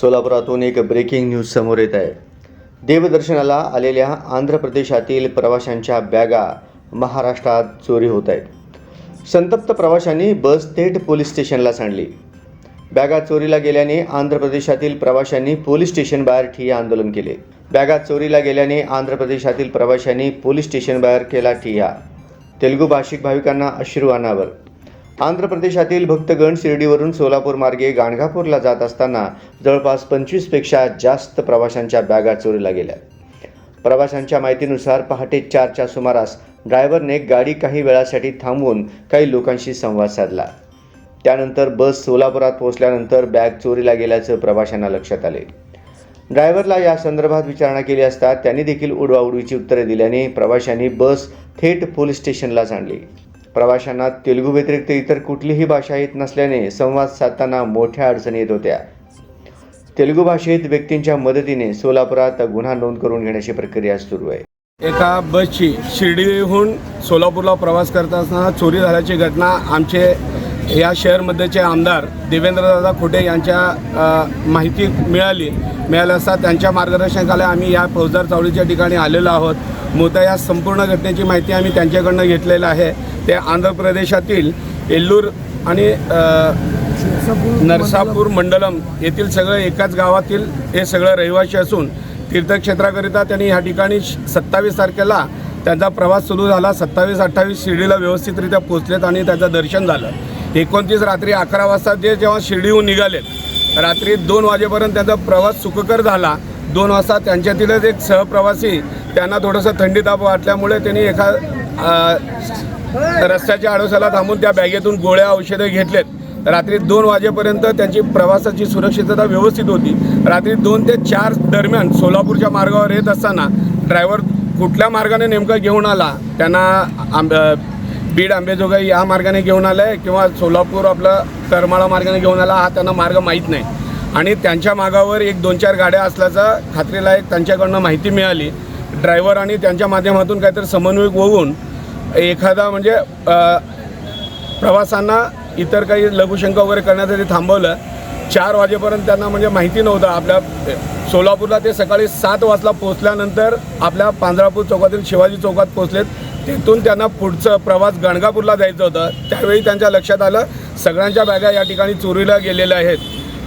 सोलापुरातून एक breaking news समोर येत आहे. देवदर्शनाला आलेल्या आंध्र प्रदेशातील प्रवाशांच्या बॅगा महाराष्ट्रात चोरी होत आहेत. संतप्त प्रवाशांनी बस थेट पोलीस स्टेशनला सांडली. बॅगा चोरीला गेल्याने आंध्र प्रदेशातील प्रवाशांनी पोलीस स्टेशनबाहेर ठिय्या आंदोलन केले. बॅगा चोरीला गेल्याने आंध्र प्रदेशातील प्रवाशांनी पोलीस स्टेशनबाहेर केला ठिय्या. तेलुगू भाषिक भाविकांना अश्रू अनावर. आंध्र प्रदेशातील भक्तगण शिर्डीवरून सोलापूर मार्गे गाणगापूरला जात असताना जवळपास पंचवीसपेक्षा जास्त प्रवाशांच्या बॅगा चोरीला गेल्या. प्रवाशांच्या माहितीनुसार पहाटे चारच्या सुमारास ड्रायव्हरने गाडी काही वेळासाठी थांबवून काही लोकांशी संवाद साधला. त्यानंतर बस सोलापुरात पोहोचल्यानंतर बॅग चोरीला गेल्याचं प्रवाशांना लक्षात आले. ड्रायव्हरला या संदर्भात विचारणा केली असता त्यांनी देखील उडवाउडवीची उत्तरे दिल्याने प्रवाशांनी बस थेट पोलीस स्टेशनला आणली. प्रवाशांना तेलुगू व्यतिरिक्त इतर कुठलीही भाषा येत नसल्याने संवाद साधताना मोठ्या अडचणी येत होत्या. तेलुगू भाषेत व्यक्तींच्या मदतीने सोलापुरात गुन्हा नोंद करून घेण्याची प्रक्रिया सुरू आहे. एका बसची शिर्डीहून सोलापूरला प्रवास करत असताना चोरी झाल्याची घटना आमचे या शहरमध्येचे आमदार देवेंद्रदादा खोटे यांच्या माहिती मिळाली. मिळाली असता त्यांच्या मार्गदर्शनाखाली आम्ही या फौजदार चावडीच्या ठिकाणी आलेलो आहोत. मोठ्या या संपूर्ण घटनेची माहिती आम्ही त्यांच्याकडनं घेतलेलं आहे. ते आंध्र प्रदेशातील एल्लूर आणि नरसापूर मंडलम येथील सगळं एकाच गावातील हे सगळं रहिवासी असून तीर्थक्षेत्राकरिता त्यांनी ह्या ठिकाणी सत्तावीस तारखेला त्यांचा प्रवास सुरू झाला. सत्तावीस अठ्ठावीस शिर्डीला व्यवस्थितरित्या पोचलेत आणि त्याचं दर्शन झालं. एकोणतीस रात्री अकरा वाजता ते जेव्हा शिर्डीहून निघालेत रात्री दोन वाजेपर्यंत त्यांचा प्रवास सुखकर झाला. दोन वाजता त्यांच्यातीलच एक सहप्रवासी त्यांना थोडंसं थंडी ताप वाटल्यामुळे त्यांनी एका रस्त्याच्या आडोशाला थांबून त्या बॅगेतून गोळ्या औषधं घेतलेत. रात्री दोन वाजेपर्यंत त्यांची प्रवासाची सुरक्षितता व्यवस्थित होती. रात्री दोन ते चार दरम्यान सोलापूरच्या मार्गावर येत असताना ड्रायव्हर कुठल्या मार्गाने नेमका घेऊन आला? त्यांना आंब बीड आंबेजोगाई या मार्गाने घेऊन आला आहे किंवा सोलापूर आपलं करमाळा मार्गाने घेऊन आला हा त्यांना मार्ग माहीत नाही. आणि त्यांच्या मागावर एक दोन चार गाड्या असल्याचं खात्रीलायक त्यांच्याकडनं माहिती मिळाली. ड्रायव्हर आणि त्यांच्या माध्यमातून काहीतरी समन्वय होऊन एखादा म्हणजे प्रवासांना इतर काही लघुशंका वगैरे करण्यासाठी थांबवलं. चार वाजेपर्यंत त्यांना म्हणजे माहिती नव्हतं. आपल्या सोलापूरला ते सकाळी सात वाजता पोचल्यानंतर आपल्या पांजरापूर चौकातील शिवाजी चौकात पोचलेत तिथून त्यांना पुढचं प्रवास गणगापूरला जायचं होतं. त्यावेळी त्यांच्या लक्षात आलं सगळ्यांच्या बॅगा या ठिकाणी चोरीला गेलेल्या आहेत.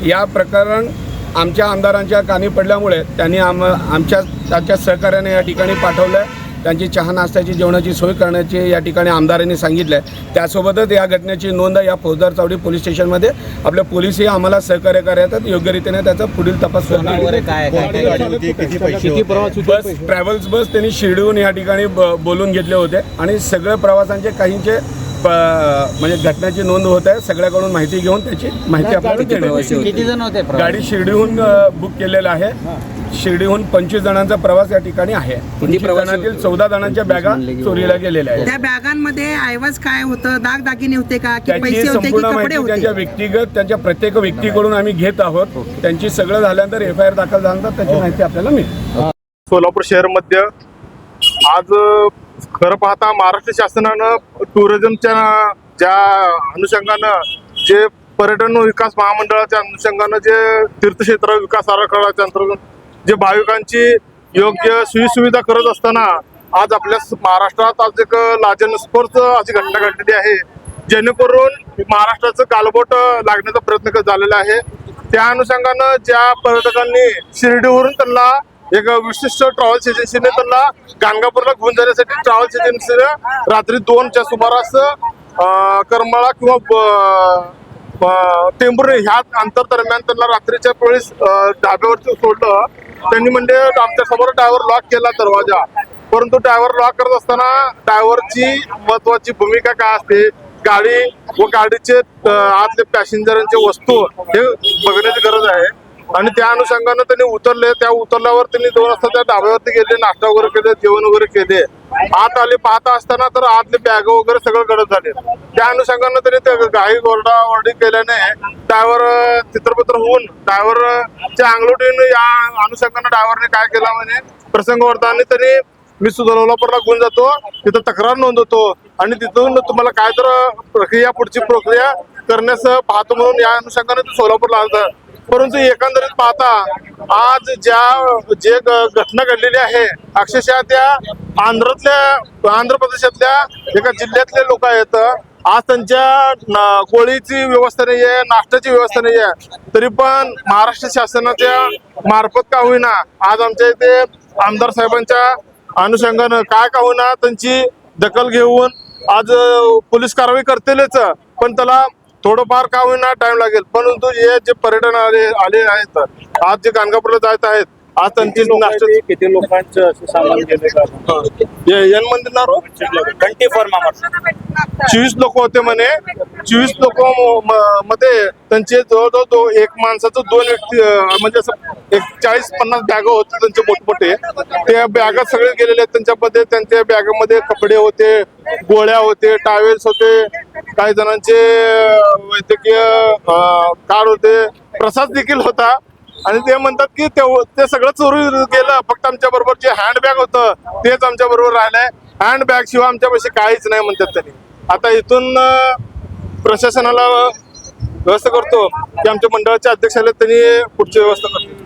या प्रकरण आमच्या आमदारांच्या कानी पडल्यामुळे त्यांनी आम आमच्या त्यांच्या सहकार्याने या ठिकाणी पाठवलं. त्यांची चहा नाश्त्याची जेवणाची सोय करण्याची या ठिकाणी आमदारांनी सांगितलं आहे त्यासोबतच या घटनेची नोंद या फौजदार चावडी पोलीस स्टेशनमध्ये. आपले पोलीसही आम्हाला सहकार्य करतात योग्य रीतीने त्याचा पुढील तपास बस ट्रॅव्हल्स बस त्यांनी शिर्डीहून या ठिकाणी बोलून घेतले होते. आणि सगळ्या प्रवासांचे काहींचे प- म्हणजे घटनेची नोंद होत आहे. सगळ्याकडून माहिती घेऊन त्याची माहिती आपल्याला देण्यात येईल. किती जण होते प्रवासी? गाडी शिर्डीहून बुक केलेला आहे. शिर्डीहून पंचवीस जणांचा प्रवास या ठिकाणी आहे. पंचवीस प्रवासी जणांतील चौदा जणांच्या बॅगा चोरीला गेलेल्या आहेत. त्या बॅगांमध्ये ऐवज काय होतं? दाग दागिने होते का? की त्याची पैसे होते की संपूर्ण कपडे माहिती त्यांच्या होते व्यक्तिगत त्यांच्या प्रत्येक व्यक्तीकडून आम्ही घेत आहोत. त्यांची सगळं झाल्यानंतर एफ आय आर दाखल झाल्यानंतर त्याची माहिती आपल्याला मिळेल. सोलापूर शहरमध्ये आज खरं पाहता महाराष्ट्र शासनानं टुरिझमच्या ज्या अनुषंगानं जे पर्यटन विकास महामंडळाच्या अनुषंगानं जे तीर्थक्षेत्र विकास आराखड्याच्या अंतर्गत जे भाविकांची योग्य सोयीसुविधा करत असताना आज आपल्या महाराष्ट्रात आज एक लाजनस्पर्ध अशी घटना घडलेली आहे. जेणेकरून महाराष्ट्राचं गालबोट लागण्याचा प्रयत्न झालेला आहे. त्या अनुषंगानं ज्या पर्यटकांनी शिर्डीवरून त्यांना एक विशिष्ट ट्रॅव्हल्स एजन्सीने त्यांना गाणगापूरला घेऊन जाण्यासाठी ट्रॅव्हल्स एजन्सीने रात्री दोनच्या सुमारास अं, करमाळा किंवा ब- ह्या अंतर दरम्यान त्यांना रात्रीच्या वेळेस ढाब्यावरती सोडलं. त्यांनी म्हणजे आमच्यासमोर ड्रायव्हर लॉक केला दरवाजा. परंतु ड्रायव्हर लॉक करत असताना ड्रायव्हरची महत्वाची भूमिका काय असते? गाडी व गाडीचे आतले पॅसेंजरांचे वस्तू हे बघण्याची गरज आहे. आणि त्या अनुषंगानं त्यांनी उतरले. त्या उतरल्यावर त्यांनी दोन वाजता त्या ढाब्यावरती गेले नाश्ता वगैरे केले जेवण वगैरे केले. आत आले पाहता असताना तर आतले बॅग वगैरे सगळं गडद झाले. त्या अनुषंगानं त्यांनी ते गाई ओरडा ओरडी केल्याने ड्रायव्हर चित्रपत्र होऊन ड्रायव्हरच्या अंगलोटीनं या अनुषंगानं ड्रायव्हरने काय केला म्हणजे आणि त्यांनी मी सुधारवलापूरला घेऊन जातो तिथं तक्रार नोंदवतो आणि तिथून तुम्हाला काय तर प्रक्रिया पुढची प्रक्रिया करण्यास पाहतो म्हणून या अनुषंगाने ते सोलापूरला आला परंतु एकंदरीत पाहता आज ज्या जे घटना घडलेली आहे अक्षरशः त्या आंध्रातल्या आंध्र प्रदेशातल्या एका जिल्ह्यातले लोक आहेत. आज त्यांच्या गोळीची व्यवस्था नाही आहे नाश्त्याची व्यवस्था नाही आहे तरी पण महाराष्ट्र शासनाच्या मार्फत का होईना आज आमच्या इथे आमदार साहेबांच्या अनुषंगानं काय का होईना त्यांची दखल घेऊन आज पोलीस कारवाई करतीलच. पण त्याला थोडंफार का होईना टाइम लागेल. परंतु हे जे पर्यटन आले आले आहेत आज जे गाणगापूरला जात आहेत आज त्यांची किती लोकांचं सामान गेले एन मंदिरला ट्वेंटी फोर चोवीस लोक होते म्हणे. चोवीस लोक मध्ये त्यांचे जवळजवळ दो एक माणसाचं दोन व्यक्ती म्हणजे असं एक चाळीस पन्नास बॅग होते त्यांचे मोठमोठे. त्या बॅगा सगळे गेलेले आहेत त्यांच्यामध्ये. त्यांच्या बॅगामध्ये कपडे होते गोळ्या होते टावेल्स होते काही जणांचे वैद्यकीय कार कार्ड होते. प्रसाद देखील होता. आणि ते म्हणतात की ते सगळं चोरी गेलं. फक्त आमच्या बरोबर जे हँडबॅग होतं तेच आमच्या बरोबर राहिलंय. हँडबॅग शिवाय आमच्यापाशी काहीच नाही म्हणतात त्यांनी. आता इथून प्रशासनाला व्यवस्था करतो. की आमच्या मंडळाच्या अध्यक्षाला त्यांनी पुढची व्यवस्था करतो.